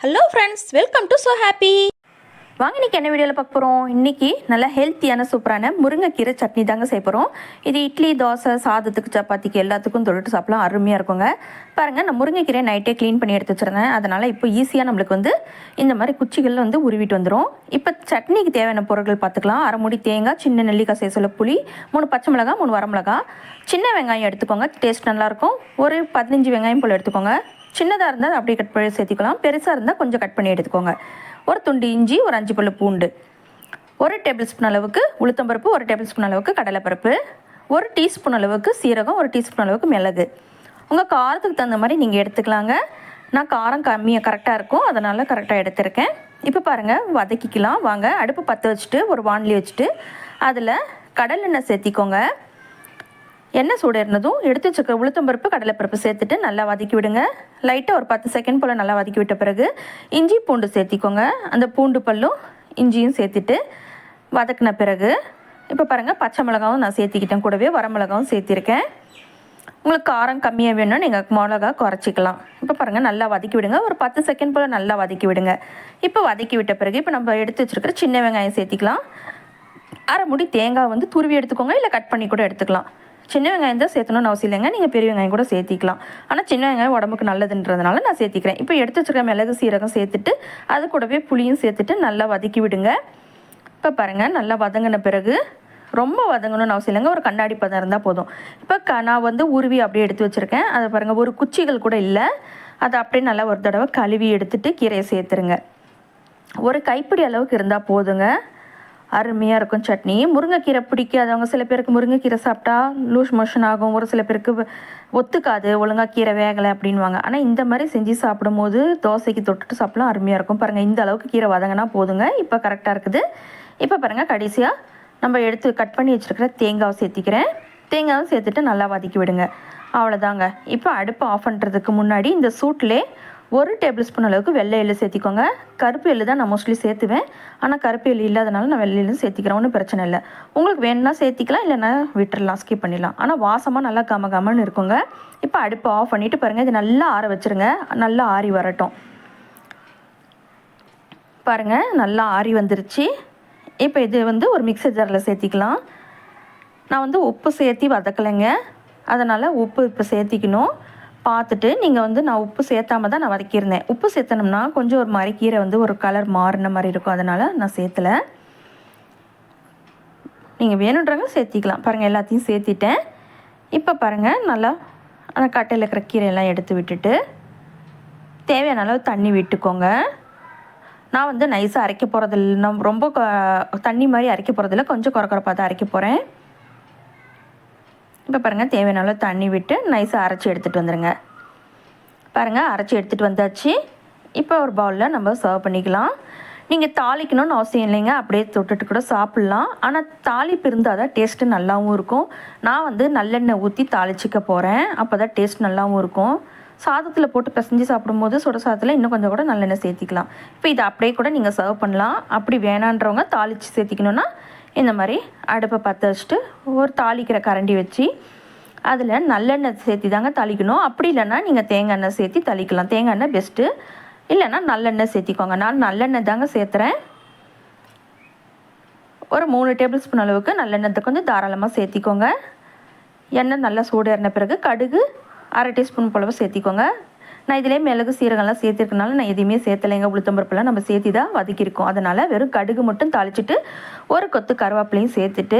hello friends welcome to so happy வாங்க இன்னைக்கு என்ன வீடியோவில் பார்க்க போகிறோம் இன்றைக்கி நல்லா ஹெல்த்தியான சூப்பரான முருங்கைக்கீரை சட்னி தாங்க செய்ய போகிறோம் இது இட்லி தோசை சாதத்துக்கு சப்பாத்திக்கு எல்லாத்துக்கும் தொட்டு சாப்பிடலாம். அருமையாக இருக்குங்க. பாருங்கள் நான் முருங்கைக்கீரை நைட்டே க்ளீன் பண்ணி எடுத்து வச்சுருந்தேன். அதனால் இப்போ ஈஸியாக நம்மளுக்கு வந்து இந்த மாதிரி குச்சிகளில் வந்து உருவிட்டு வந்துடும் இப்போ சட்னிக்கு தேவையான பொருட்கள் பார்த்துக்கலாம். அரைமுடி தேங்காய் சின்ன நெல்லிக்காய் சேசல புளி மூணு பச்சை மிளகாய் மூணு வரமிளகாய் சின்ன வெங்காயம் எடுத்துக்கோங்க. டேஸ்ட் நல்லாயிருக்கும் ஒரு பதினஞ்சு வெங்காயம் போல் எடுத்துக்கோங்க. சின்னதாக இருந்தால் அப்படியே கட் பண்ணி சேர்த்துக்கலாம். பெருசாக இருந்தால் கொஞ்சம் கட் பண்ணி எடுத்துக்கோங்க. ஒரு துண்டு இஞ்சி ஒரு அஞ்சு பல்லு பூண்டு. ஒரு டேபிள் ஸ்பூன் அளவுக்கு உளுத்தம்பருப்பு ஒரு டேபிள் ஸ்பூன் அளவுக்கு கடலைப்பருப்பு ஒரு டீஸ்பூன் அளவுக்கு சீரகம் ஒரு டீஸ்பூன் அளவுக்கு மிளகு. உங்கள் காரத்துக்கு தகுந்த மாதிரி நீங்கள் எடுத்துக்கலாங்க. நான் காரம் கம்மியாக கரெக்டாக இருக்கும். அதனால் கரெக்டாக எடுத்திருக்கேன். இப்போ பாருங்கள் வதக்கிக்கலாம். வாங்க அடுப்பு பற்ற வச்சுட்டு ஒரு வானிலி வச்சுட்டு அதில் கடலெண்ணெய் சேர்த்திக்கோங்க. எண்ணெய் சூடு இருந்ததும் எடுத்து வச்சுக்க உளுத்தம்பருப்பு கடலைப்பருப்பு சேர்த்துட்டு நல்லா வதக்கி விடுங்க. லைட்டாக ஒரு பத்து செகண்ட் போல் நல்லா வதக்கி விட்ட பிறகு இஞ்சி பூண்டு சேர்த்திக்கோங்க. அந்த பூண்டு பல்லும் இஞ்சியும் சேர்த்துட்டு வதக்கின பிறகு இப்போ பாருங்கள் பச்சை மிளகாவும் நான் சேர்த்திக்கிட்டேன். கூடவே வரமிளகாவும் சேர்த்திருக்கேன். உங்களுக்கு காரம் கம்மியாக வேணும் நீங்கள் மிளகா குறைச்சிக்கலாம். இப்போ பாருங்கள் நல்லா வதக்கி விடுங்க. ஒரு பத்து செகண்ட் போல் நல்லா வதக்கி விடுங்க. இப்போ வதக்கி விட்ட பிறகு இப்போ நம்ம எடுத்து வச்சுருக்கிற சின்ன வெங்காயம் சேர்த்திக்கலாம். அரை முடி தேங்காய் வந்து துருவி எடுத்துக்கோங்க இல்லை கட் பண்ணி கூட எடுத்துக்கலாம். சின்ன வெங்காயம் தான் சேர்த்தணும்னு அவசியம் இல்லைங்க. நீங்கள் பெரிய வெங்காயம் கூட சேர்த்திக்கலாம். ஆனால் சின்ன வெங்காயம் உடம்புக்கு நல்லதுன்றதுனால நான் சேர்த்திக்கிறேன். இப்போ எடுத்து வச்சுருக்க மிளகு சீரகம் சேர்த்துட்டு அது கூடவே புளியும் சேர்த்துட்டு நல்லா வதக்கி விடுங்க. இப்போ பாருங்கள் நல்லா வதங்கின பிறகு ரொம்ப வதங்கணும்னு அவசியம் இல்லைங்க. ஒரு கண்ணாடி பதம் இருந்தால் போதும். இப்போ க நான் வந்து உருவி அப்படியே எடுத்து வச்சுருக்கேன். அதை பாருங்கள் ஒரு குச்சிகள் கூட இல்லை. அதை அப்படியே நல்லா ஒரு தடவை கழுவி எடுத்துட்டு கீரையை சேர்த்துருங்க. ஒரு கைப்பிடி அளவுக்கு இருந்தால் போதுங்க. அருமையாக இருக்கும் சட்னி. முருங்கைக்கீரை பிடிக்காதவங்க சில பேருக்கு முருங்கைக்கீரை சாப்பிட்டா லூஸ் மோஷன் ஆகும். ஒரு சில பேருக்கு ஒத்துக்காது. ஒழுங்கா கீரை வேகலை அப்படின்வாங்க ஆனால் இந்த மாதிரி செஞ்சு சாப்பிடும்போது தோசைக்கு தொட்டுட்டு சாப்பிடலாம். அருமையாக இருக்கும். பாருங்கள் இந்த அளவுக்கு கீரை வதங்கினா போதுங்க. இப்போ கரெக்டாக இருக்குது. இப்போ பாருங்கள் கடைசியாக நம்ம எடுத்து கட் பண்ணி வச்சுருக்கிற தேங்காவை சேர்த்திக்கிறேன். தேங்காவும் சேர்த்துட்டு நல்லா வதக்கி விடுங்க. அவ்வளோதாங்க இப்போ அடுப்பு ஆஃப் பண்ணுறதுக்கு முன்னாடி இந்த சூட்லே ஒரு டேபிள் ஸ்பூன் அளவுக்கு வெள்ளை எள்ளு சேர்த்திக்கோங்க. கருப்பு எள்ளு தான் நான் மோஸ்ட்லி சேர்த்துவேன். ஆனால் கருப்பு எள்ளு இல்லாதனால நான் வெள்ளை எள்ளும் சேர்த்திக்கிறேன். ஒன்றும் பிரச்சனை இல்லை. உங்களுக்கு வேணும்னா சேர்த்திக்கலாம் இல்லைன்னா விட்டுறலாம் ஸ்கிப் பண்ணிடலாம். ஆனால் வாசமாக நல்லா கம கமன்னு இருக்குங்க. இப்போ அடுப்பு ஆஃப் பண்ணிவிட்டு பாருங்கள் இது நல்லா ஆற வச்சுருங்க. நல்லா ஆறி வரட்டும். பாருங்கள் நல்லா ஆறி வந்துருச்சு. இப்போ இது வந்து ஒரு மிக்சர் ஜாரில் சேர்த்திக்கலாம். நான் வந்து உப்பு சேர்த்தி வதக்கலைங்க. அதனால் உப்பு இப்போ சேர்த்திக்கணும். பார்த்துட்டு நீங்கள் வந்து நான் உப்பு சேர்த்தாம தான் நான் வதக்கியிருந்தேன். உப்பு சேர்த்தனோம்னா கொஞ்சம் ஒரு மாதிரி கீரை வந்து ஒரு கலர் மாறின மாதிரி இருக்கும். அதனால் நான் சேர்த்தலை. நீங்கள் வேணுன்றவங்க சேர்த்திக்கலாம். பாருங்கள் எல்லாத்தையும் சேர்த்திட்டேன். இப்போ பாருங்கள் நல்லா அந்த கட்டையில் இருக்கிற கீரையெல்லாம் எடுத்து விட்டுட்டு தேவையான அளவு தண்ணி விட்டுக்கோங்க. நான் வந்து நைஸாக அரைக்க போகிறதில்ல நான் ரொம்ப க- தண்ணி மாதிரி அரைக்க போகிறதில்ல கொஞ்சம் குறக்குறப்பாக தான் அரைக்க போகிறேன் இப்போ பாருங்கள் தேவையான அளவு தண்ணி விட்டு நைஸாக அரைச்சி எடுத்துகிட்டு வந்துடுங்க பாருங்கள் அரைச்சி எடுத்துகிட்டு வந்தாச்சு. இப்போ ஒரு பவுலில் நம்ம சர்வ் பண்ணிக்கலாம். நீங்கள் தாளிக்கணும்னு அவசியம் இல்லைங்க அப்படியே தொட்டுட்டு கூட சாப்பிட்லாம். ஆனால் தாளிப்பு இருந்தால் தான் டேஸ்ட்டு நல்லாவும் இருக்கும். நான் வந்து நல்லெண்ணெய் ஊற்றி தாளிச்சிக்க போகிறேன் அப்போ தான் டேஸ்ட் நல்லாவும் இருக்கும். சாதத்தில் போட்டு பிசைஞ்சு சாப்பிடும்போது சுட சாதத்தில் இன்னும் கொஞ்சம் கூட நல்லெண்ணெய் சேர்த்திக்கலாம். இப்போ இதை அப்படியே கூட நீங்கள் சர்வ் பண்ணலாம். அப்படி வேணான்றவங்க தாளித்து சேர்த்திக்கணுன்னா இந்த மாதிரி அடுப்பை பற்ற வச்சுட்டு ஒரு தாளிக்கிற கரண்டி வச்சு அதில் நல்லெண்ணெய் சேர்த்தி தாங்க தாளிக்கணும். அப்படி இல்லைன்னா நீங்கள் தேங்காய் எண்ணெய் சேர்த்தி தாளிக்கலாம். தேங்காய் எண்ணெய் பெஸ்ட்டு இல்லைன்னா நல்லெண்ணெய் சேர்த்திக்கோங்க. நான் நல்லெண்ணெய் தாங்க சேர்த்துறேன். ஒரு மூணு டேபிள் ஸ்பூன் அளவுக்கு நல்லெண்ணெய் கொஞ்சம் தாராளமாக சேர்த்திக்கோங்க. எண்ணெய் நல்லா சூடு ஏறின பிறகு கடுகு அரை டீஸ்பூன் போலவை சேர்த்திக்கோங்க. நான் இதிலே மிளகு சீரகம்லாம் சேர்த்துருக்கனால நான் எதையுமே சேர்த்தலைங்க. உளுத்தம்பருப்புலாம் நம்ம சேர்த்தி தான் வதக்கியிருக்கோம். அதனால் வெறும் கடுகு மட்டும் தாளிச்சிட்டு ஒரு கொத்து கருவேப்பிலையும் சேர்த்துட்டு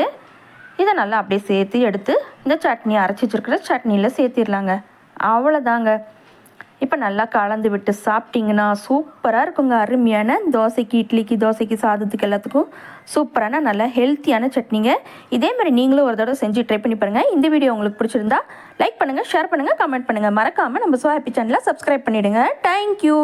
இதை நல்லா அப்படியே சேர்த்து எடுத்து இந்த சட்னி அரைச்சி வச்சிருக்கிற சட்னியில் சேர்த்திடலாங்க அவ்வளோதாங்க இப்போ நல்லா கலந்து விட்டு சாப்பிட்டிங்கன்னா சூப்பராக இருக்குங்க. அருமையான தோசைக்கு இட்லிக்கு தோசைக்கு சாதத்துக்கு எல்லாத்துக்கும் சூப்பரான நல்ல ஹெல்த்தியான சட்னிங்க. இதே மாதிரி நீங்களும் ஒரு தடவை செஞ்சு ட்ரை பண்ணி பாருங்கள் இந்த வீடியோ உங்களுக்கு பிடிச்சிருந்தா லைக் பண்ணுங்கள் ஷேர் பண்ணுங்கள் கமெண்ட் பண்ணுங்கள் மறக்காமல் நம்ம ஸோ ஹாப்பி சேனலை சப்ஸ்கிரைப் பண்ணிவிடுங்க தேங்க்யூ